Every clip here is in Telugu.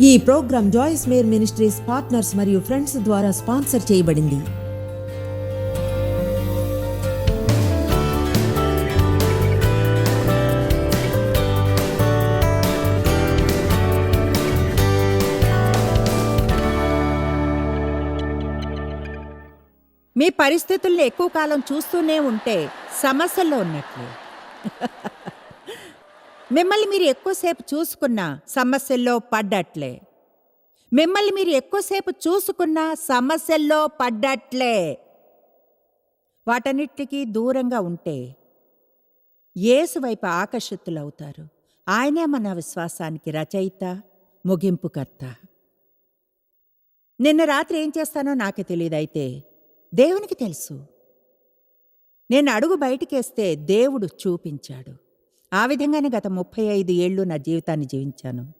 ఈ programme Joyce Meyer ministries partners మరియు ఫ్రెండ్స్ ద్వారా స్పాన్సర్ చేయబడింది. మీ పరిస్థితుల్ని ఎక్కువ కాలం చూస్తూనే ఉంటే సమస్యల్లో ఉన్నట్లు. మిమ్మల్ని మీరు ఎక్కువసేపు చూసుకున్న సమస్యల్లో పడ్డట్లే. మిమ్మల్ని మీరు ఎక్కువసేపు చూసుకున్న సమస్యల్లో పడ్డట్లే. వాటన్నిటికీ దూరంగా ఉంటే యేసు వైపు ఆకర్షితులవుతారు. ఆయనే మన విశ్వాసానికి రచయిత ముగింపుకర్త. నిన్న రాత్రి ఏం చేస్తానో నాకు తెలియదైతే దేవునికి తెలుసు. నేను అడుగు బయటికేస్తే దేవుడు చూపించాడు. ఆ విధంగానే గత ముప్పై ఐదు ఏళ్ళు నా జీవితాన్ని జీవించాను.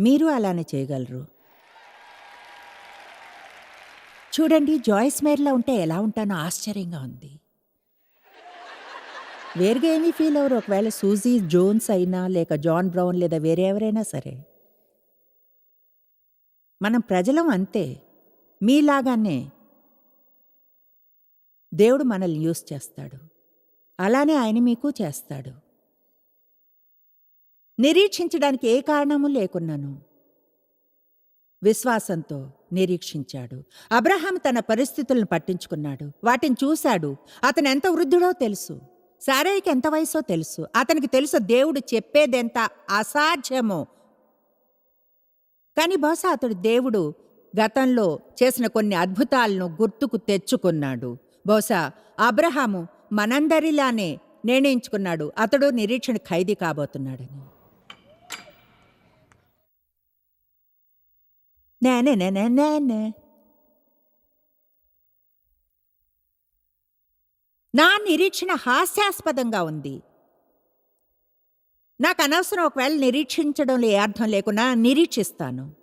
మీరు అలానే చేయగలరు. చూడండి జాయిస్ మేర్లా ఉంటే ఎలా ఉంటానో ఆశ్చర్యంగా ఉంది. వేరుగా ఏమీ ఫీల్ అవ్వరు. ఒకవేళ సూజీ జోన్స్ అయినా లేక జాన్ బ్రౌన్ లేదా వేరే ఎవరైనా సరే. మనం ప్రజలం అంతే. మీలాగానే దేవుడు మనల్ని యూస్ చేస్తాడు. అలానే ఆయన మీకు చేస్తాడు. నిరీక్షించడానికి ఏ కారణము లేకున్నాను. విశ్వాసంతో నిరీక్షించాడు. అబ్రహాం తన పరిస్థితులను పట్టించుకున్నాడు. వాటిని చూశాడు. అతను ఎంత వృద్ధుడో తెలుసు. శారీకి ఎంత వయసో తెలుసు. అతనికి తెలుసు దేవుడు చెప్పేదెంత అసాధ్యమో. కానీ బహుశా అతడు దేవుడు గతంలో చేసిన కొన్ని అద్భుతాలను గుర్తుకు తెచ్చుకున్నాడు. బహుశా అబ్రహాము మనందరిలానే నిర్ణయించుకున్నాడు. అతడు నిరీక్షణ ఖైదీ కాబోతున్నాడని నేనే నేనే నేనే నా నిరీక్షణ హాస్యాస్పదంగా ఉంది. నాకు అనవసరం ఒకవేళ నిరీక్షించడంలో ఏ అర్థం లేకున్నా నిరీక్షిస్తాను.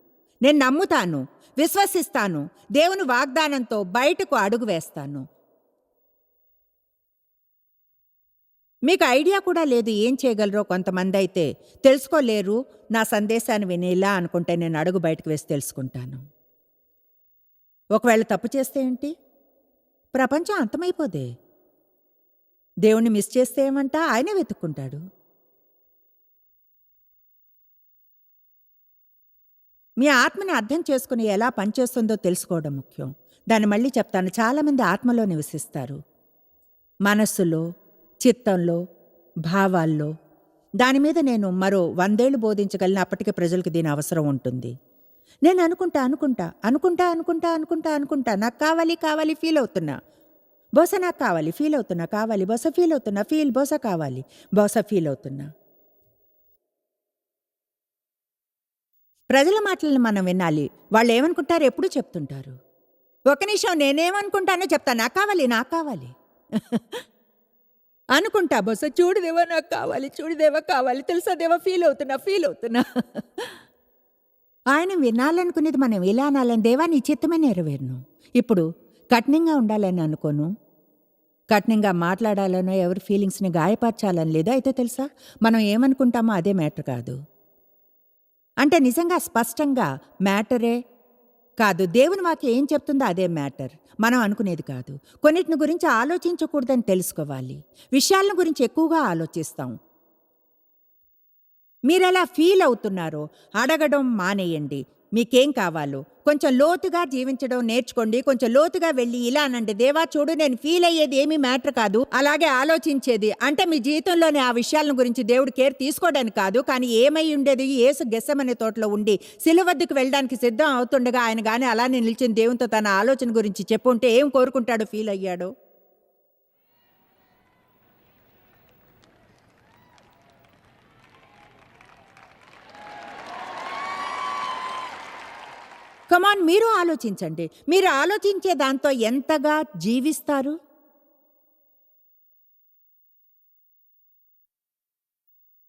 నేను నమ్ముతాను విశ్వసిస్తాను దేవుని వాగ్దానంతో బయటకు అడుగు వేస్తాను. మీకు ఐడియా కూడా లేదు ఏం చేయగలరో కొంతమంది అయితే తెలుసుకోలేరు నా సందేశాన్ని వినేలా అనుకుంటే నేను అడుగు బయటకు వేసి తెలుసుకుంటాను. ఒకవేళ తప్పు చేస్తే ఏంటి? ప్రపంచం అంతమైపోదే. దేవుణ్ణి మిస్ చేస్తే ఏమంటా? ఆయనే వెతుక్కుంటాడు. మీ ఆత్మని అర్థం చేసుకుని ఎలా పనిచేస్తుందో తెలుసుకోవడం ముఖ్యం. దాన్ని మళ్ళీ చెప్తాను. చాలామంది ఆత్మలో నివసిస్తారు. మనస్సులో చిత్తంలో భావాల్లో. దాని మీద నేను మరో వందేళ్ళు బోధించగలిగిన అప్పటికే ప్రజలకు దీని అవసరం ఉంటుంది. నేను అనుకుంటా అనుకుంటా అనుకుంటా అనుకుంటా అనుకుంటా అనుకుంటా. నాకు కావాలి కావాలి ఫీల్ అవుతున్నా. బోస నాకు కావాలి ఫీల్ అవుతున్నా కావాలి. బోస ఫీల్ అవుతున్నా ఫీల్ బోస కావాలి. బోస ఫీల్ అవుతున్నా. ప్రజల మాటలను మనం వినాలి. వాళ్ళు ఏమనుకుంటారు? ఎప్పుడు చెప్తుంటారు. ఒక నిమిషం నేనేమనుకుంటానో చెప్తా. నాకు కావాలి నాకు కావాలి. అనుకుంటా బొస చూడుదేవా నాకు కావాలి చూడుదేవా కావాలి తెలుసా దేవా ఫీల్ అవుతున్నా ఫీల్ అవుతున్నా. ఆయన వినాలనుకునేది మనం ఇలా అనాలని దేవా నీ చిత్తమే నెరవేరును. ఇప్పుడు కఠినంగా ఉండాలని అనుకోను. కఠినంగా మాట్లాడాలనో ఎవరి ఫీలింగ్స్ని గాయపరచాలని లేదా అయితే తెలుసా మనం ఏమనుకుంటామో అదే మ్యాటర్ కాదు. అంటే నిజంగా స్పష్టంగా మ్యాటరే కాదు దేవుని వాక్యం ఏం చెప్తుందో అదే మ్యాటర్. మనం అనుకునేది కాదు. కొన్నిటిని గురించి ఆలోచించకూడదని తెలుసుకోవాలి. విషయాలను గురించి ఎక్కువగా ఆలోచిస్తాం. మీరెలా ఫీల్ అవుతున్నారో అడగడం మానేయండి. మీకేం కావాలో? కొంచెం లోతుగా జీవించడం నేర్చుకోండి. కొంచెం లోతుగా వెళ్ళి ఇలా అనండి. దేవా చూడు నేను ఫీల్ అయ్యేది ఏమీ మ్యాటర్ కాదు. అలాగే ఆలోచించేది. అంటే మీ జీవితంలోని ఆ విషయాలను గురించి దేవుడు కేర్ తీసుకోవడానికి కాదు. కానీ ఏమై ఉండేది? ఏసు గెస్సమనే తోటలో ఉండి సిలువద్దుకు వెళ్ళడానికి సిద్ధం అవుతుండగా ఆయన కానీ అలానే నిలిచిన దేవునితో తన ఆలోచన గురించి చెప్పుంటే ఏం కోరుకుంటాడో ఫీల్ అయ్యాడో? కమాన్ మీరు ఆలోచించండి. మీరు ఆలోచించే దాంతో ఎంతగా జీవిస్తారు?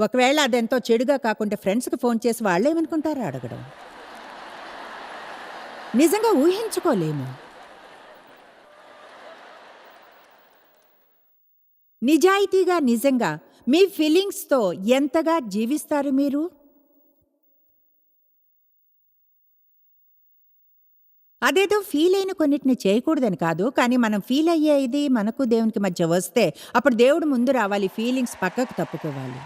ఒకవేళ అదెంతో చెడుగా కాకుండా ఫ్రెండ్స్కి ఫోన్ చేసి వాళ్ళేమనుకుంటారో అడగడం. నిజంగా ఊహించుకోలేము. నిజాయితీగా నిజంగా మీ ఫీలింగ్స్తో ఎంతగా జీవిస్తారు మీరు? అదేదో ఫీల్ అయిన కొన్నిటిని చేయకూడదని కాదు కానీ మనం ఫీల్ అయ్యే ఇది మనకు దేవునికి మధ్య వస్తే అప్పుడు దేవుడు ముందు రావాలి ఫీలింగ్స్ పక్కకు తప్పుకోవాలి.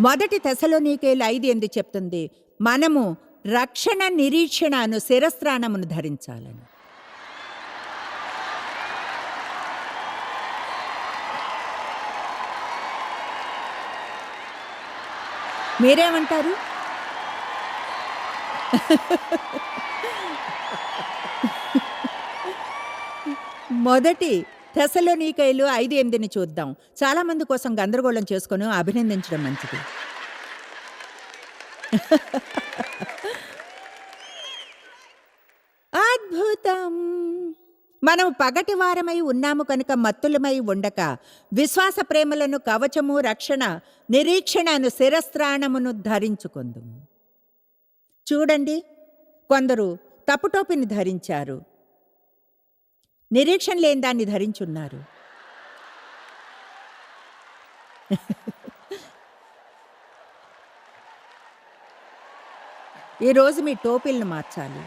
మొదటి తెశలోనికేలు ఐదు ఎందుకు చెప్తుంది మనము రక్షణ నిరీక్షణ అను శిరస్త్రాణమును ధరించాలని. మీరేమంటారు? మొదటి తెసలోనీకైలు ఐదు ఎనిమిదిని చూద్దాం. చాలామంది కోసం గందరగోళం చేసుకొని అభినందించడం మంచిది. అద్భుతం! మనం పగటి వారమై ఉన్నాము కనుక మత్తులమై ఉండక విశ్వాస ప్రేమలను కవచము రక్షణ నిరీక్షణను శిరస్త్రాణమును ధరించుకుందాము. చూడండి. కొందరు తప్పుటోపిని ధరించారు. నిరీక్షణ లేని దాన్ని ధరించున్నారు. ఈరోజు మీ టోపీలను మార్చాలి.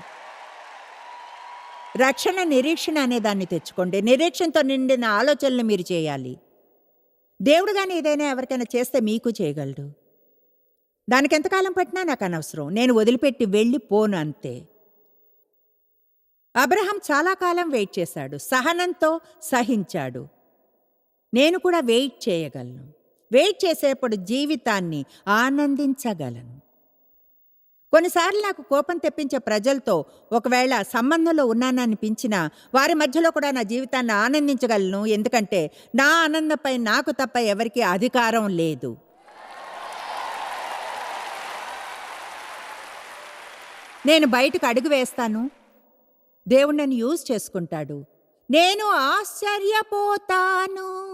రక్షణ నిరీక్షణ అనే దాన్ని తెచ్చుకోండి. నిరీక్షణతో నిండిన ఆలోచనలు మీరు చేయాలి. దేవుడు కానీ ఏదైనా ఎవరికైనా చేస్తే మీకు చేయగలడు. దానికి ఎంతకాలం పట్టినా నాకు అనవసరం. నేను వదిలిపెట్టి వెళ్ళి పోను అంతే. అబ్రహం చాలా కాలం వెయిట్ చేశాడు. సహనంతో సహించాడు. నేను కూడా వెయిట్ చేయగలను. వెయిట్ చేసేప్పుడు జీవితాన్ని ఆనందించగలను. కొన్నిసార్లు నాకు కోపం తెప్పించే ప్రజలతో ఒకవేళ సంబంధంలో ఉన్నాననిపించినా వారి మధ్యలో కూడా నా జీవితాన్ని ఆనందించగలను. ఎందుకంటే నా ఆనందంపై నాకు తప్ప ఎవరికీ అధికారం లేదు. నేను బయటకు అడుగు వేస్తాను. దేవుడు నన్ను యూజ్ చేసుకుంటాడు. నేను ఆశ్చర్యపోతాను.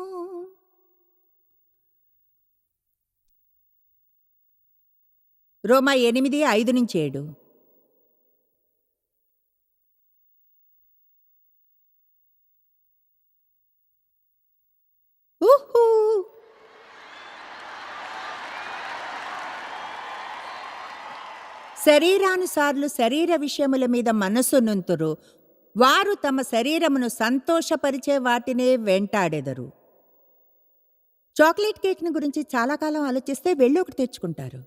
రోమా ఎనిమిది ఐదు నుంచి ఏడు ఊహూ శరీరానుసార్లు శరీర విషయముల మీద మనసు నుంతురు. వారు తమ శరీరమును సంతోషపరిచే వాటినే వెంటాడెదరు. చాక్లెట్ కేక్ని గురించి చాలా కాలం ఆలోచిస్తే వెళ్ళి ఒకటి తెచ్చుకుంటారు.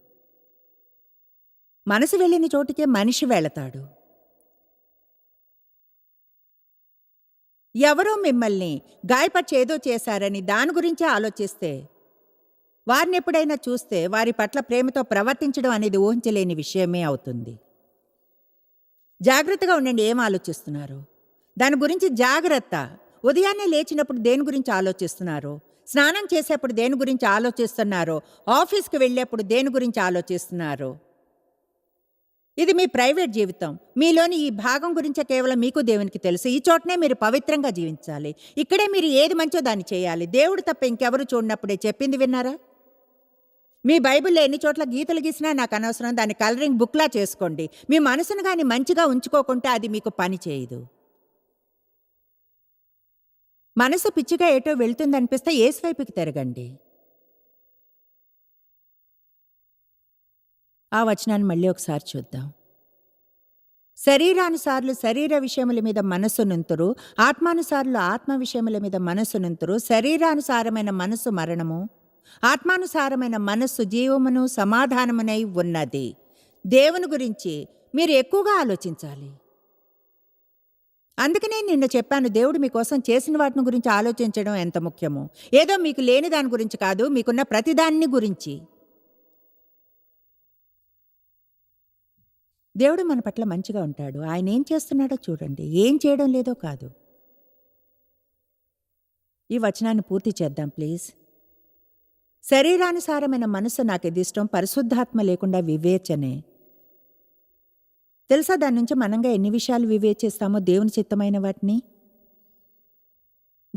మనసు వెళ్ళిన చోటుకే మనిషి వెళతాడు. ఎవరో మిమ్మల్ని గాయపరిచి ఏదో చేశారని దాని గురించే ఆలోచిస్తే వారిని ఎప్పుడైనా చూస్తే వారి పట్ల ప్రేమతో ప్రవర్తించడం అనేది ఊహించలేని విషయమే అవుతుంది. జాగ్రత్తగా ఉండండి ఏం ఆలోచిస్తున్నారు? దాని గురించి జాగ్రత్త. ఉదయాన్నే లేచినప్పుడు దేని గురించి ఆలోచిస్తున్నారు? స్నానం చేసేప్పుడు దేని గురించి ఆలోచిస్తున్నారు? ఆఫీస్కి వెళ్ళేప్పుడు దేని గురించి ఆలోచిస్తున్నారు? ఇది మీ ప్రైవేట్ జీవితం. మీలోని ఈ భాగం గురించే కేవలం మీకు దేవునికి తెలుసు. ఈ చోటనే మీరు పవిత్రంగా జీవించాలి. ఇక్కడే మీరు ఏది మంచో దాన్ని చేయాలి. దేవుడు తప్ప ఇంకెవరు చూడనప్పుడే చెప్పింది విన్నారా? మీ బైబిల్లో ఎన్ని చోట్ల గీతలు గీసినా నాకు అనవసరం. దాన్ని కలరింగ్ బుక్లా చేసుకోండి. మీ మనసును కానీ మంచిగా ఉంచుకోకుంటే అది మీకు పని చేయదు. మనసు పిచ్చిగా ఏటో వెళ్తుందనిపిస్తే ఏ స్వైపుకి తిరగండి. ఆ వచనాన్ని మళ్ళీ ఒకసారి చూద్దాం. శరీరానుసార్లు శరీర విషయముల మీద మనసు నుంతురు. ఆత్మానుసారులు ఆత్మ విషయముల మీద మనసు నుంతురు. శరీరానుసారమైన మనస్సు మరణము. ఆత్మానుసారమైన మనస్సు జీవమును సమాధానమునై ఉన్నది. దేవుని గురించి మీరు ఎక్కువగా ఆలోచించాలి. అందుకనే నిన్న చెప్పాను దేవుడు మీకోసం చేసిన వాటిని గురించి ఆలోచించడం ఎంత ముఖ్యమో? ఏదో మీకు లేని దాని గురించి కాదు మీకున్న ప్రతిదాన్ని గురించి. దేవుడు మన పట్ల మంచిగా ఉంటాడు. ఆయన ఏం చేస్తున్నాడో చూడండి. ఏం చేయడం లేదో కాదు. ఈ వచనాన్ని పూర్తి చేద్దాం ప్లీజ్. శరీరానుసారమైన మనసు నాకు ఇది ఇష్టం పరిశుద్ధాత్మ లేకుండా వివేచనే. తెలుసా దాని నుంచి మనంగా ఎన్ని విషయాలు వివేచిస్తామో దేవుని చిత్తమైన వాటిని?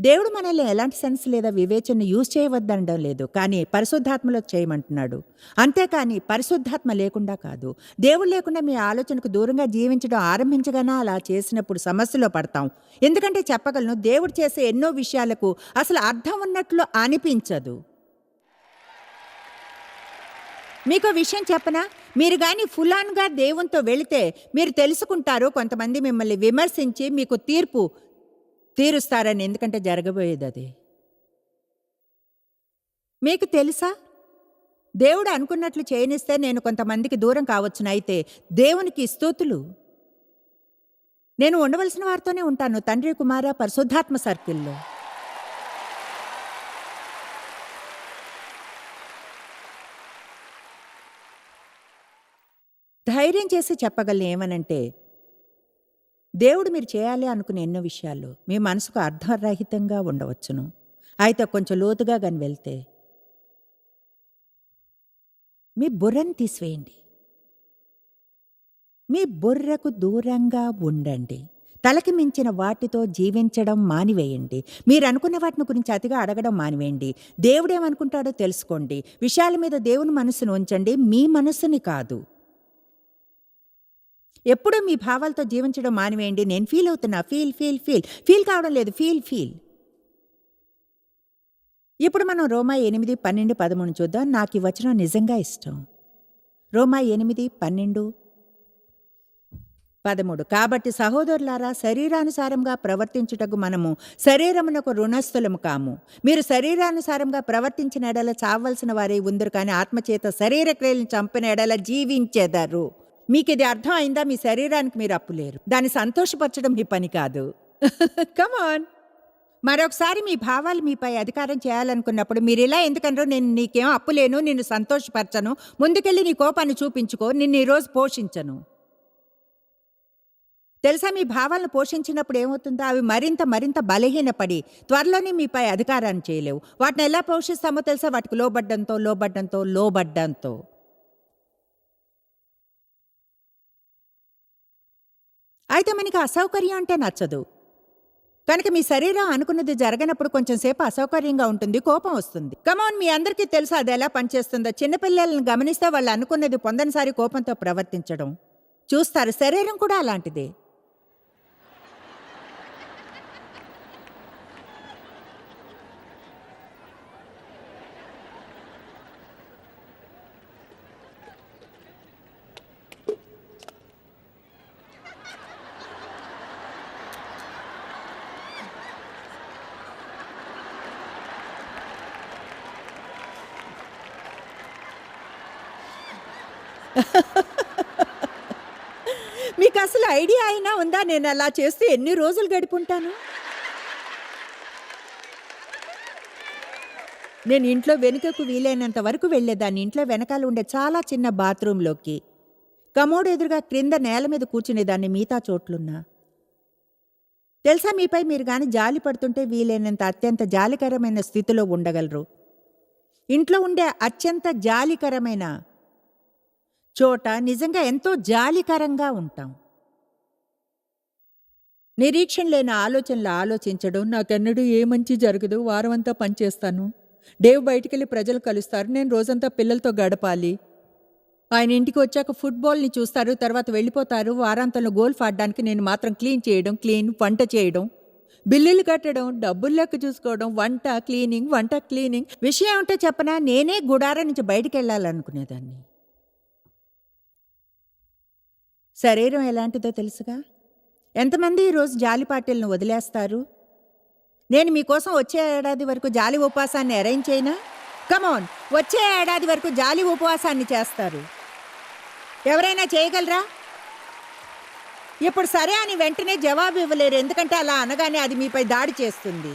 దేవుడు మనల్ని ఎలాంటి సెన్స్ లేదా వివేచన యూజ్ చేయవద్దనడం లేదు కానీ పరిశుద్ధాత్మలో చేయమంటున్నాడు. అంతేకాని పరిశుద్ధాత్మ లేకుండా కాదు దేవుడు లేకుండా మీ ఆలోచనకు దూరంగా జీవించడం ఆరంభించగానే అలా చేసినప్పుడు సమస్యలో పడతాం. ఎందుకంటే చెప్పగలను దేవుడు చేసే ఎన్నో విషయాలకు అసలు అర్థం ఉన్నట్లు అనిపించదు. మీకు విషయం చెప్పనా? మీరు కానీ ఫులాన్గా దేవునితో వెళితే మీరు తెలుసుకుంటారు. కొంతమంది మిమ్మల్ని విమర్శించి మీకు తీర్పు తీరుస్తారని ఎందుకంటే జరగబోయేది అది. మీకు తెలుసా? దేవుడు అనుకున్నట్లు చేయనిస్తే నేను కొంతమందికి దూరం కావచ్చును. అయితే దేవునికి స్తోతులు. నేను ఉండవలసిన వారితోనే ఉంటాను. తండ్రి కుమార పరిశుద్ధాత్మ సర్కిల్లో. ధైర్యం చేసి చెప్పగలను ఏమనంటే దేవుడు మీరు చేయాలి అనుకునే ఎన్నో విషయాలు మీ మనసుకు అర్థరహితంగా ఉండవచ్చును. అయితే కొంచెం లోతుగా కానీ వెళ్తే మీ బుర్రను తీసివేయండి. మీ బుర్రకు దూరంగా ఉండండి. తలకి మించిన వాటితో జీవించడం మానివేయండి. మీరు అనుకున్న వాటిని గురించి అతిగా అడగడం మానివేయండి. దేవుడేమనుకుంటాడో తెలుసుకోండి. విషయాల మీద దేవుని మనసును ఉంచండి. మీ మనసుని కాదు. ఎప్పుడూ మీ భావాలతో జీవించడం మానివేయండి. నేను ఫీల్ అవుతున్నా. ఫీల్ ఫీల్ ఫీల్ ఫీల్ కావడం లేదు. ఫీల్ ఫీల్ ఇప్పుడు మనం రోమా ఎనిమిది పన్నెండు పదమూడు చూద్దాం. నాకు ఈ వచనం నిజంగా ఇష్టం. రోమా ఎనిమిది పన్నెండు పదమూడు. కాబట్టి సహోదరులారా శరీరానుసారంగా ప్రవర్తించుటకు మనము శరీరమునకు రుణస్థులము కాము. మీరు శరీరానుసారంగా ప్రవర్తించిన ఎడల చావలసిన వారే ఉందరు కానీ ఆత్మచేత శరీర క్రియలను చంపిన ఎడల జీవించెదరు. మీకు ఇది అర్థం అయిందా? మీ శరీరానికి మీరు అప్పులేరు దాన్ని సంతోషపరచడం మీ పని కాదు. కమాన్ మరొకసారి మీ భావాలు మీపై అధికారం చేయాలనుకున్నప్పుడు మీరు ఇలా ఎందుకనరో? నేను నీకేం అప్పులేను నిన్ను సంతోషపరచను. ముందుకెళ్ళి నీ కోపాన్ని చూపించుకో నిన్ను ఈరోజు పోషించను. తెలుసా? మీ భావాలను పోషించినప్పుడు ఏమవుతుందో? అవి మరింత మరింత బలహీనపడి త్వరలోనే మీపై అధికారాన్ని చేయలేవు. వాటిని ఎలా పోషిస్తామో తెలుసా? వాటికి లోబడ్డంతో లోబడ్డంతో లోబడ్డంతో. అయితే మనకి అసౌకర్యం అంటే నచ్చదు. కనుక మీ శరీరం అనుకున్నది జరగనప్పుడు కొంచెం సేపు అసౌకర్యంగా ఉంటుంది కోపం వస్తుంది. కమాన్ మీ అందరికీ తెలుసు అది ఎలా పనిచేస్తుందో? చిన్నపిల్లలను గమనిస్తే వాళ్ళు అనుకున్నది పొందనిసారి కోపంతో ప్రవర్తించడం. చూస్తారు శరీరం కూడా అలాంటిదే. మీకు అసలు ఐడియా అయినా ఉందా? నేను అలా చేస్తే ఎన్ని రోజులు గడుపుంటాను? నేను ఇంట్లో వెనుకకు వీలైనంత వరకు వెళ్ళేదాన్ని. ఇంట్లో వెనకాల ఉండే చాలా చిన్న బాత్రూంలోకి. కమోడ్ ఎదురుగా క్రింద నేల మీద కూర్చునేదాన్ని మిగతా చోట్లున్నా. తెలుసా మీపై మీరు కానీ జాలి పడుతుంటే వీలైనంత అత్యంత జాలికరమైన స్థితిలో ఉండగలరు. ఇంట్లో ఉండే అత్యంత జాలికరమైన చోట నిజంగా ఎంతో జాలికరంగా ఉంటాం. నిరీక్షణ లేని ఆలోచనలు ఆలోచించడం నాకెన్నడూ ఏ మంచి జరగదు వారమంతా పనిచేస్తాను డేవ్ బయటికెళ్ళి ప్రజలు కలుస్తారు నేను రోజంతా పిల్లలతో గడపాలి. ఆయన ఇంటికి వచ్చాక ఫుట్బాల్ని చూస్తారు తర్వాత వెళ్ళిపోతారు. వారాంతంలో గోల్ఫ్ ఆడడానికి నేను మాత్రం క్లీన్ చేయడం క్లీన్ వంట చేయడం బిల్లులు కట్టడం డబ్బులు లెక్క చూసుకోవడం వంట క్లీనింగ్ వంట క్లీనింగ్. విషయం ఏమిటో చెప్పనా? నేనే గుడారం నుంచి బయటికి వెళ్ళాలనుకునేదాన్ని. శరీరం ఎలాంటిదో తెలుసుగా? ఎంతమంది ఈరోజు జాలి పార్టీలను వదిలేస్తారు? నేను మీకోసం వచ్చే ఏడాది వరకు జాలి ఉపవాసాన్ని అరేంజ్ అయినా కమోన్ వచ్చే ఏడాది వరకు జాలి ఉపవాసాన్ని చేస్తారు. ఎవరైనా చేయగలరా? ఇప్పుడు సరే అని వెంటనే జవాబు ఇవ్వలేరు. ఎందుకంటే అలా అనగానే అది మీపై దాడి చేస్తుంది.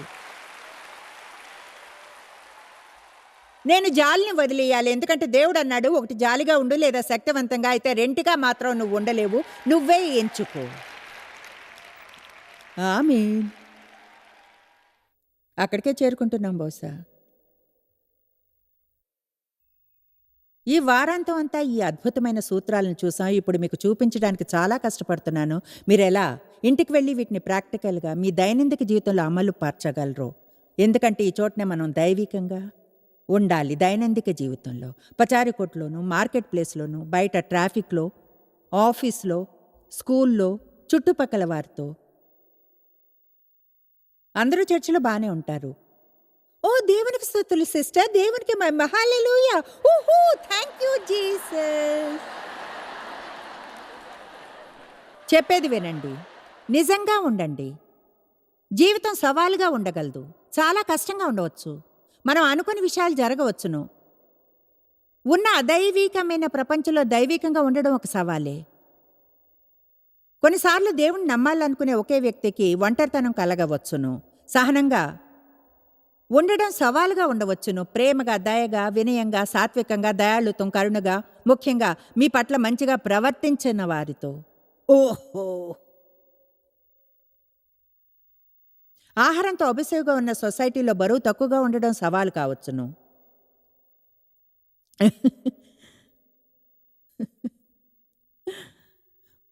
నేను జాలిని వదిలేయాలి. ఎందుకంటే దేవుడు అన్నాడు ఒకటి జాలిగా ఉండు లేదా శక్తివంతంగా అయితే రెంటిగా మాత్రం నువ్వు ఉండలేవు. నువ్వే ఎంచుకో. ఆమె అక్కడికే చేరుకుంటున్నాం బహుశా. ఈ వారాంతం అంతా ఈ అద్భుతమైన సూత్రాలను చూసాం. ఇప్పుడు మీకు చూపించడానికి చాలా కష్టపడుతున్నాను. మీరు ఎలా? ఇంటికి వెళ్ళి వీటిని ప్రాక్టికల్గా మీ దైనందిక జీవితంలో అమలు పరచగలరు. ఎందుకంటే ఈ చోటనే మనం దైవికంగా ఉండాలి దైనందిక జీవితంలో. పచారికొట్లోను మార్కెట్ ప్లేస్లోను బయట ట్రాఫిక్లో ఆఫీస్లో స్కూల్లో చుట్టుపక్కల వారితో. అందరూ చర్చిలో బాగానే ఉంటారు. ఓ దేవునికి స్థుతులు సిస్టర్ దేవునికి మహిమ. హల్లెలూయా. ఊహూ థ్యాంక్ యూ జీసస్. చెప్పేది వినండి. నిజంగా ఉండండి. జీవితం సవాలుగా ఉండగలదు. చాలా కష్టంగా ఉండవచ్చు. మనం అనుకుని విషయాలు జరగవచ్చును. ఉన్న అదైవికమైన ప్రపంచంలో దైవికంగా ఉండడం ఒక సవాలే. కొన్నిసార్లు దేవుణ్ణి నమ్మాలనుకునే ఒకే వ్యక్తికి ఒంటరితనం కలగవచ్చును. సహనంగా ఉండడం సవాలుగా ఉండవచ్చును. ప్రేమగా దయగా వినయంగా సాత్వికంగా దయాళుతం కరుణగా ముఖ్యంగా మీ పట్ల మంచిగా ప్రవర్తించిన వారితో. ఓహో! ఆహారంతో అభిసేవుగా ఉన్న సొసైటీలో బరువు తక్కువగా ఉండడం సవాలు కావచ్చును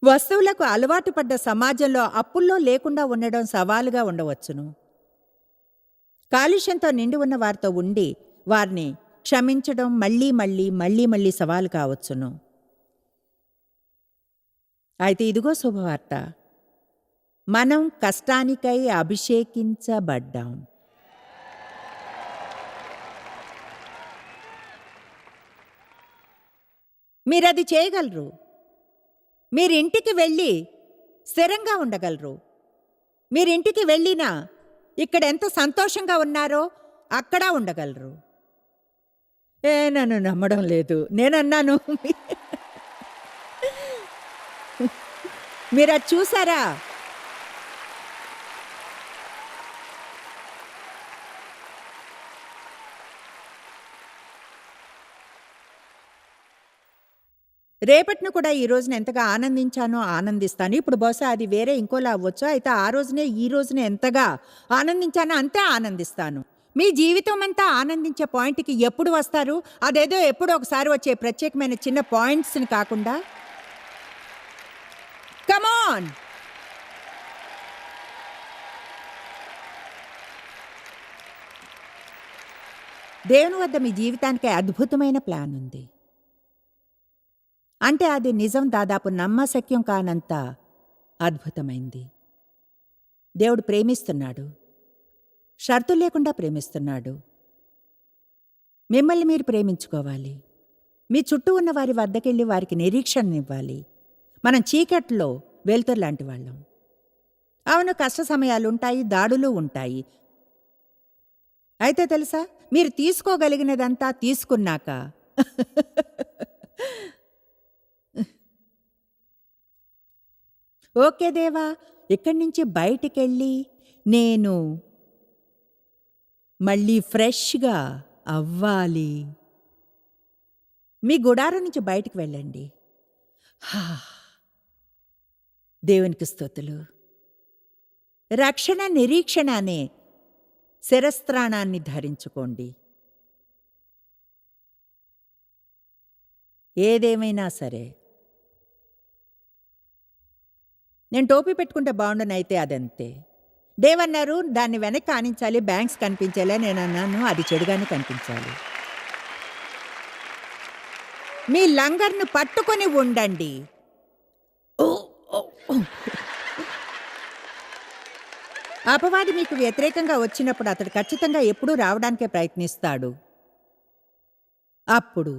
వస్తువులకు అలవాటు పడ్డ సమాజంలో అప్పుల్లో లేకుండా ఉండడం సవాలుగా ఉండవచ్చును కాలుష్యంతో నిండి ఉన్న వారితో ఉండి వారిని క్షమించడం మళ్ళీ మళ్ళీ మళ్ళీ మళ్ళీ సవాలు కావచ్చును అయితే ఇదిగో శుభవార్త. మనం కష్టానికై అభిషేకించబడ్డాం. మీరది చేయగలరు. మీరింటికి వెళ్ళి స్థిరంగా ఉండగలరు. మీరింటికి వెళ్ళినా ఇక్కడ ఎంత సంతోషంగా ఉన్నారో అక్కడ ఉండగలరు. ఏ నన్ను నమ్మడం లేదు. నేనన్నాను. మీరు అది చూసారా? రేపటిని కూడా ఈ రోజున ఎంతగా ఆనందించానో ఆనందిస్తాను. ఇప్పుడు బహుశా అది వేరే ఇంకోలా అవ్వచ్చు. అయితే ఆ రోజునే ఈ రోజున ఎంతగా ఆనందించానో అంతే ఆనందిస్తాను. మీ జీవితం అంతా ఆనందించే పాయింట్కి ఎప్పుడు వస్తారు? అదేదో ఎప్పుడు ఒకసారి వచ్చే ప్రత్యేకమైన చిన్న పాయింట్స్ని కాకుండా. కమాన్ దేవుని వద్ద మీ జీవితానికి అద్భుతమైన ప్లాన్ ఉంది. అంటే అది నిజం దాదాపు నమ్మశక్యం కానంత అద్భుతమైంది. దేవుడు ప్రేమిస్తున్నాడు. షర్తు లేకుండా ప్రేమిస్తున్నాడు. మిమ్మల్ని మీరు ప్రేమించుకోవాలి. మీ చుట్టూ ఉన్న వారి వద్దకెళ్ళి వారికి నిరీక్షణనివ్వాలి. మనం చీకట్లో వెలుతురు లాంటి వాళ్ళం. అవును కష్ట సమయాలుంటాయి దాడులు ఉంటాయి. అయితే తెలుసా? మీరు తీసుకోగలిగినదంతా తీసుకున్నాక ఓకే దేవా ఇక్కడి నుంచి బయటికెళ్ళి నేను మళ్ళీ ఫ్రెష్గా అవ్వాలి. మీ గుడారం నుంచి బయటికి వెళ్ళండి. దేవునికి స్తోతులు. రక్షణ నిరీక్షణ అనే శిరస్త్రాణాన్ని ధరించుకోండి. ఏదేమైనా సరే నేను టోపీ పెట్టుకుంటే బాగుండునైతే అదంతే. దేవన్నారు దాన్ని వెనక్కి ఆనించాలి బ్యాంక్స్ కనిపించాలి నేను అన్నాను అది చెడుగానే కనిపించాలి. మీ లంగర్ను పట్టుకొని ఉండండి. అపవాది మీకు వ్యతిరేకంగా వచ్చినప్పుడు అతడు ఖచ్చితంగా ఎప్పుడూ రావడానికే ప్రయత్నిస్తాడు. అప్పుడు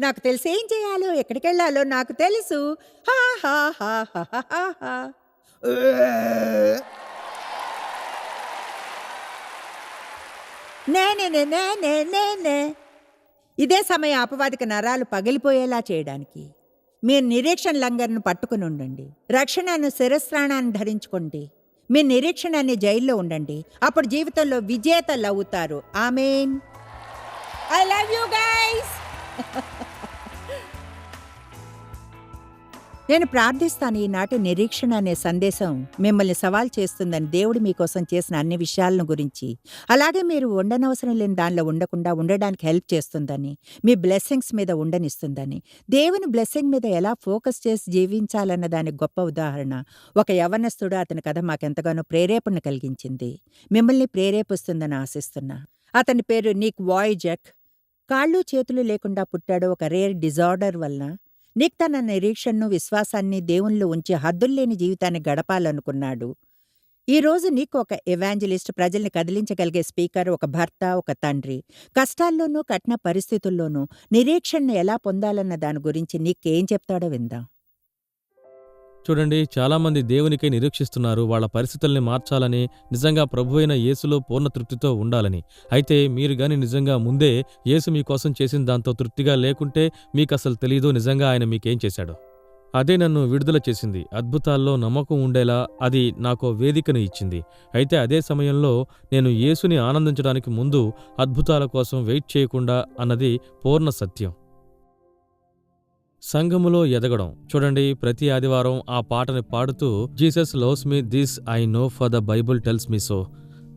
నాకు తెలుసు ఏం చేయాలో ఎక్కడికి వెళ్ళాలో నాకు తెలుసు. హా హా హా హా హా హా హా. నే నే నే నే నే నే నే. ఇదే సమయం అపవాదిక నరాలు పగిలిపోయేలా చేయడానికి. మీరు నిరీక్షణ లంగర్ను పట్టుకుని ఉండండి. రక్షణను శిరస్త్రాణాన్ని ధరించుకోండి. మీ నిరీక్షణ అనే జైల్లో ఉండండి. అప్పుడు జీవితంలో విజేతలు అవుతారు. Amen. I love you guys. నేను ప్రార్థిస్తాను ఈనాటి నిరీక్షణ అనే సందేశం మిమ్మల్ని సవాల్ చేస్తుందని దేవుడు మీకోసం చేసిన అన్ని విషయాలను గురించి. అలాగే మీరు ఉండనవసరం లేని దానిలో ఉండకుండా ఉండడానికి హెల్ప్ చేస్తుందని మీ బ్లెస్సింగ్స్ మీద ఉండనిస్తుందని దేవుని బ్లెస్సింగ్ మీద ఎలా ఫోకస్ చేసి జీవించాలన్న దానికి గొప్ప ఉదాహరణ. ఒక యవనస్తుడు అతని కథ మాకెంతగానో ప్రేరేపణ కలిగించింది. మిమ్మల్ని ప్రేరేపిస్తుందని ఆశిస్తున్నా. అతని పేరు నిక్ వాయిజక్. కాళ్ళు చేతులు లేకుండా పుట్టాడో ఒక రేర్ డిజార్డర్ వలన నిక్ తన నిరీక్షణను విశ్వాసాన్ని దేవుళ్ళు ఉంచి హద్దుల్లేని జీవితాన్ని గడపాలనుకున్నాడు. ఈ రోజు నీకు ఒక ఎవాంజలిస్ట్ ప్రజల్ని కదిలించగలిగే స్పీకర్ ఒక భర్త ఒక తండ్రి. కష్టాల్లోనూ కఠిన పరిస్థితుల్లోనూ నిరీక్షణను ఎలా పొందాలన్న దాని గురించి నీకేం చెప్తాడో విందాం. చూడండి చాలామంది దేవునికై నిరీక్షిస్తున్నారు వాళ్ళ పరిస్థితుల్ని మార్చాలని నిజంగా ప్రభు అయిన యేసులో పూర్ణ తృప్తితో ఉండాలని. అయితే మీరు గాని నిజంగా ముందే యేసు మీకోసం చేసిన దాంతో తృప్తిగా లేకుంటే మీకు అసలు తెలియదు నిజంగా ఆయన మీకేం చేశాడో? అదే నన్ను విడుదల చేసింది. అద్భుతాల్లో నమ్మకం ఉండేలా అది నాకు వేదికను ఇచ్చింది. అయితే అదే సమయంలో నేను యేసుని ఆనందించడానికి ముందు అద్భుతాల కోసం వెయిట్ చేయకుండా అన్నది పూర్ణ సత్యం. సంఘములో ఎదగడం. చూడండి ప్రతి ఆదివారం ఆ పాటని పాడుతూ Jesus loves me this I know for the Bible tells me so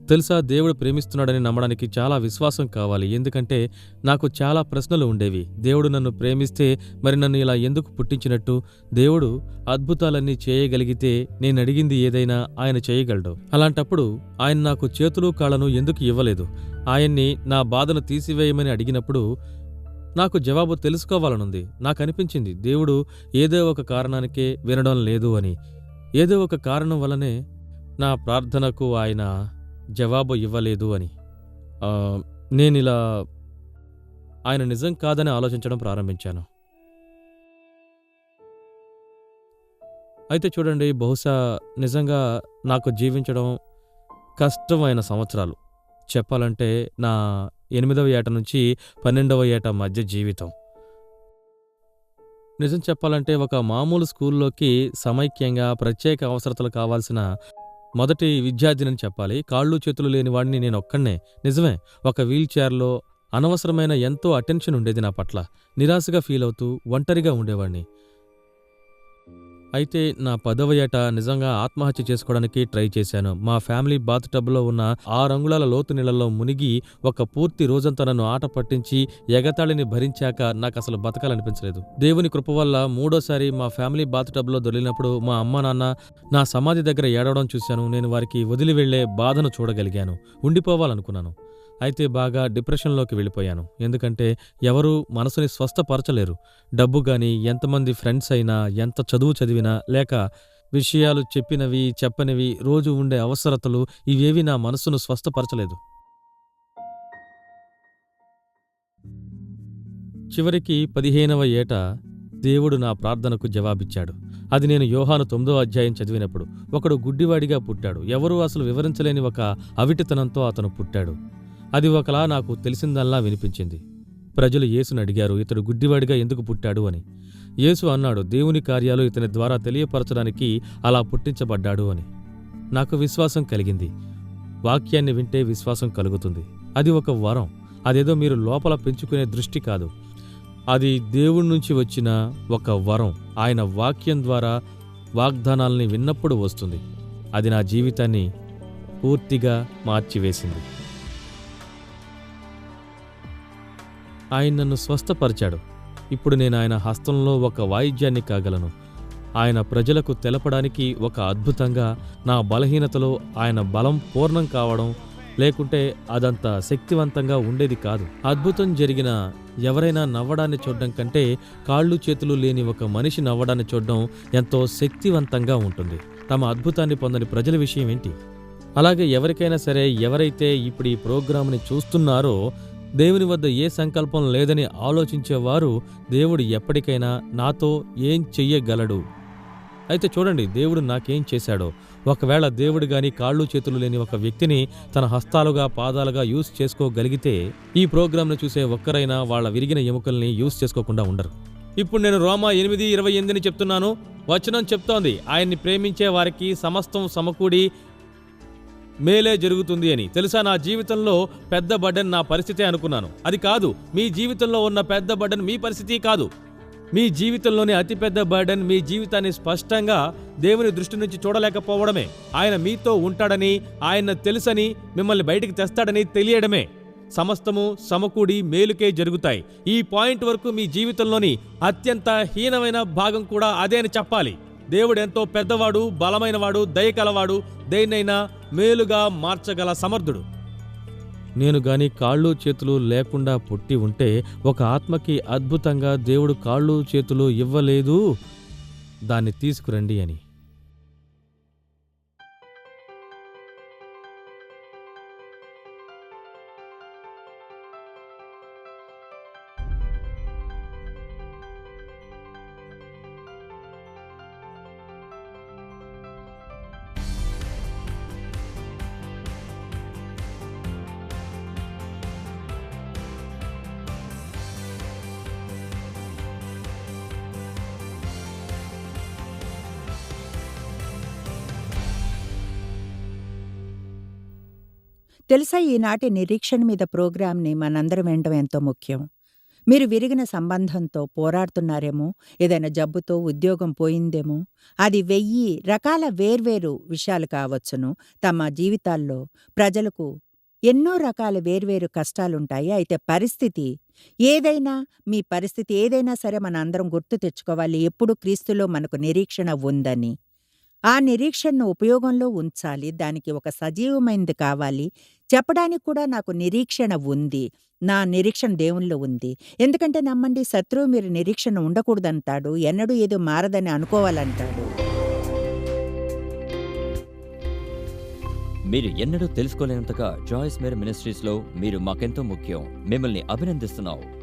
తెలుసా దేవుడు ప్రేమిస్తున్నాడని నమ్మడానికి చాలా విశ్వాసం కావాలి. ఎందుకంటే నాకు చాలా ప్రశ్నలు ఉండేవి. దేవుడు నన్ను ప్రేమిస్తే మరి నన్ను ఇలా ఎందుకు పుట్టించినట్టు? దేవుడు అద్భుతాలన్నీ చేయగలిగితే నేను అడిగింది ఏదైనా ఆయన చేయగలడు. అలాంటప్పుడు ఆయన నాకు చేతులు కాళ్ళను ఎందుకు ఇవ్వలేదు? ఆయన్ని నా బాధను తీసివేయమని అడిగినప్పుడు నాకు జవాబు తెలుసుకోవాలనుంది. నాకు అనిపించింది దేవుడు ఏదో ఒక కారణానికే వినడం లేదు అని. ఏదో ఒక కారణం వల్లనే నా ప్రార్థనకు ఆయన జవాబు ఇవ్వలేదు అని. నేను నేనిలా ఆయన నిజం కాదని ఆలోచించడం ప్రారంభించాను. అయితే చూడండి బహుశా నిజంగా నాకు జీవించడం కష్టమైన సంవత్సరాలు. చెప్పాలంటే నా ఎనిమిదవ ఏట నుంచి పన్నెండవ ఏట మధ్య జీవితం. నిజం చెప్పాలంటే ఒక మామూలు స్కూల్లోకి సమైక్యంగా ప్రత్యేక అవసరతలు కావాల్సిన మొదటి విద్యార్థిని చెప్పాలి. కాళ్ళు చేతులు లేని వాడిని నేను ఒక్కనే నిజమే ఒక వీల్చైర్లో అనవసరమైన ఎంతో అటెన్షన్ ఉండేది నా పట్ల. నిరాశగా ఫీల్ అవుతూ ఒంటరిగా ఉండేవాడిని. అయితే నా పదవ ఏట నిజంగా ఆత్మహత్య చేసుకోవడానికి ట్రై చేశాను. మా ఫ్యామిలీ బాత్ టబ్లో ఉన్న ఆరు అంగుళాల లోతు నీళ్ళలో మునిగి ఒక పూర్తి రోజంతా నన్ను ఆట పట్టించి ఎగతాళిని భరించాక నాకు అసలు బతకాలనిపించలేదు. దేవుని కృప వల్ల మూడోసారి మా ఫ్యామిలీ బాత్ టబ్లో దొరికినప్పుడు మా అమ్మ నాన్న నా సమాధి దగ్గర ఏడవడం చూశాను. నేను వారికి వదిలి వెళ్ళే బాధను చూడగలిగాను. ఉండిపోవాలనుకున్నాను. అయితే బాగా డిప్రెషన్లోకి వెళ్ళిపోయాను. ఎందుకంటే ఎవరూ మనసుని స్వస్థపరచలేరు. డబ్బు గాని ఎంతమంది ఫ్రెండ్స్ అయినా ఎంత చదువు చదివినా లేక విషయాలు చెప్పినవి చెప్పనివి రోజు ఉండే అవసరతలు ఇవేవి నా మనసును స్వస్థపరచలేదు. చివరికి పదిహేనవ ఏట దేవుడు నా ప్రార్థనకు జవాబిచ్చాడు. అది నేను యోహాను తొమ్మిదో అధ్యాయం చదివినప్పుడు. ఒకడు గుడ్డివాడిగా పుట్టాడు. ఎవరూ అసలు వివరించలేని ఒక అవిటితనంతో అతను పుట్టాడు. అది ఒకలా నాకు తెలిసిందల్లా వినిపించింది. ప్రజలు యేసును అడిగారు ఇతడు గుడ్డివాడిగా ఎందుకు పుట్టాడు? అని. యేసు అన్నాడు దేవుని కార్యాలు ఇతని ద్వారా తెలియపరచడానికి అలా పుట్టించబడ్డాడు అని. నాకు విశ్వాసం కలిగింది. వాక్యాన్ని వింటే విశ్వాసం కలుగుతుంది. అది ఒక వరం. అదేదో మీరు లోపల పెంచుకునే దృష్టి కాదు. అది దేవుడి నుంచి వచ్చిన ఒక వరం. ఆయన వాక్యం ద్వారా వాగ్దానాల్ని విన్నప్పుడు వస్తుంది. అది నా జీవితాన్ని పూర్తిగా మార్చివేసింది. ఆయన నన్ను స్వస్థపరిచాడు. ఇప్పుడు నేను ఆయన హస్తంలో ఒక వాయిద్యాన్ని కాగలను. ఆయన ప్రజలకు తెలపడానికి ఒక అద్భుతంగా నా బలహీనతలో ఆయన బలం పూర్ణం కావడం లేకుంటే అదంత శక్తివంతంగా ఉండేది కాదు. అద్భుతం జరిగిన ఎవరైనా నవ్వడాన్ని చూడడం కంటే కాళ్ళు చేతులు లేని ఒక మనిషి నవ్వడాన్ని చూడడం ఎంతో శక్తివంతంగా ఉంటుంది. తమ అద్భుతాన్ని పొందని ప్రజల విషయం ఏంటి? అలాగే ఎవరికైనా సరే ఎవరైతే ఇప్పుడు ఈ ప్రోగ్రామ్ని చూస్తున్నారో దేవుని వద్ద ఏ సంకల్పం లేదని ఆలోచించేవారు దేవుడు ఎప్పటికైనా నాతో ఏం చెయ్యగలడు. అయితే చూడండి దేవుడు నాకేం చేశాడో. ఒకవేళ దేవుడు గాని కాళ్ళు చేతులు లేని ఒక వ్యక్తిని తన హస్తాలుగా పాదాలుగా యూస్ చేసుకోగలిగితే ఈ ప్రోగ్రాంను చూసే ఒక్కరైనా వాళ్ళ విరిగిన ఎముకల్ని యూస్ చేసుకోకుండా ఉండరు. ఇప్పుడు నేను రోమా ఎనిమిది ఇరవై ఎనిమిదిని చెప్తున్నాను. వచనం చెప్తోంది. ఆయన్ని ప్రేమించే వారికి సమస్తం సమకూడి మేలే జరుగుతుంది అని. తెలుసా నా జీవితంలో పెద్ద బడ్డన్ నా పరిస్థితే అనుకున్నాను. అది కాదు మీ జీవితంలో ఉన్న పెద్ద బడ్డన్ మీ పరిస్థితి కాదు. మీ జీవితంలోని అతిపెద్ద బర్డన్ మీ జీవితాన్ని స్పష్టంగా దేవుని దృష్టి నుంచి చూడలేకపోవడమే. ఆయన మీతో ఉంటాడని ఆయన తెలుసని మిమ్మల్ని బయటికి తెస్తాడని తెలియడమే. సమస్తము సమకూడి మేలుకే జరుగుతాయి. ఈ పాయింట్ వరకు మీ జీవితంలోని అత్యంత హీనమైన భాగం కూడా అదే అని చెప్పాలి. దేవుడు ఎంతో పెద్దవాడు బలమైనవాడు దయకలవాడు దేన్నైనా మేలుగా మార్చగల సమర్థుడు. నేను గాని కాళ్ళు చేతులు లేకుండా పుట్టి ఉంటే ఒక ఆత్మకి అద్భుతంగా దేవుడు కాళ్ళు చేతులు ఇవ్వలేదు? దాన్ని తీసుకురండి అని. తెలుసా ఈనాటి నిరీక్షణ మీద ప్రోగ్రాంని మనందరం వినడం ఎంతో ముఖ్యం. మీరు విరిగిన సంబంధంతో పోరాడుతున్నారేమో ఏదైనా జబ్బుతో ఉద్యోగం పోయిందేమో అది వెయ్యి రకాల వేర్వేరు విషయాలు కావచ్చును. తమ జీవితాల్లో ప్రజలకు ఎన్నో రకాల వేర్వేరు కష్టాలుంటాయి. అయితే పరిస్థితి ఏదైనా మీ పరిస్థితి ఏదైనా సరే మన అందరం గుర్తు తెచ్చుకోవాలి. ఎప్పుడు క్రీస్తులో మనకు నిరీక్షణ ఉందని. ఆ నిరీక్షణను ఉపయోగంలో ఉంచాలి. దానికి ఒక సజీవమైనది కావాలి. చెప్పడానికి కూడా నాకు నిరీక్షణ ఉంది. నా నిరీక్షణ దేవునిలో ఉంది. ఎందుకంటే నమ్మండి శత్రువు మీరు నిరీక్షణ ఉండకూడదంటాడు. ఎన్నడూ ఏదో మారదని అనుకోవాలంటాడు. మీరు ఎన్నడూ తెలుసుకోలేనంతగా జాయిస్ మేర్ మినిస్ట్రీస్లో మీరు మాకెంతో ముఖ్యం. మిమ్మల్ని అభినందిస్తున్నావు.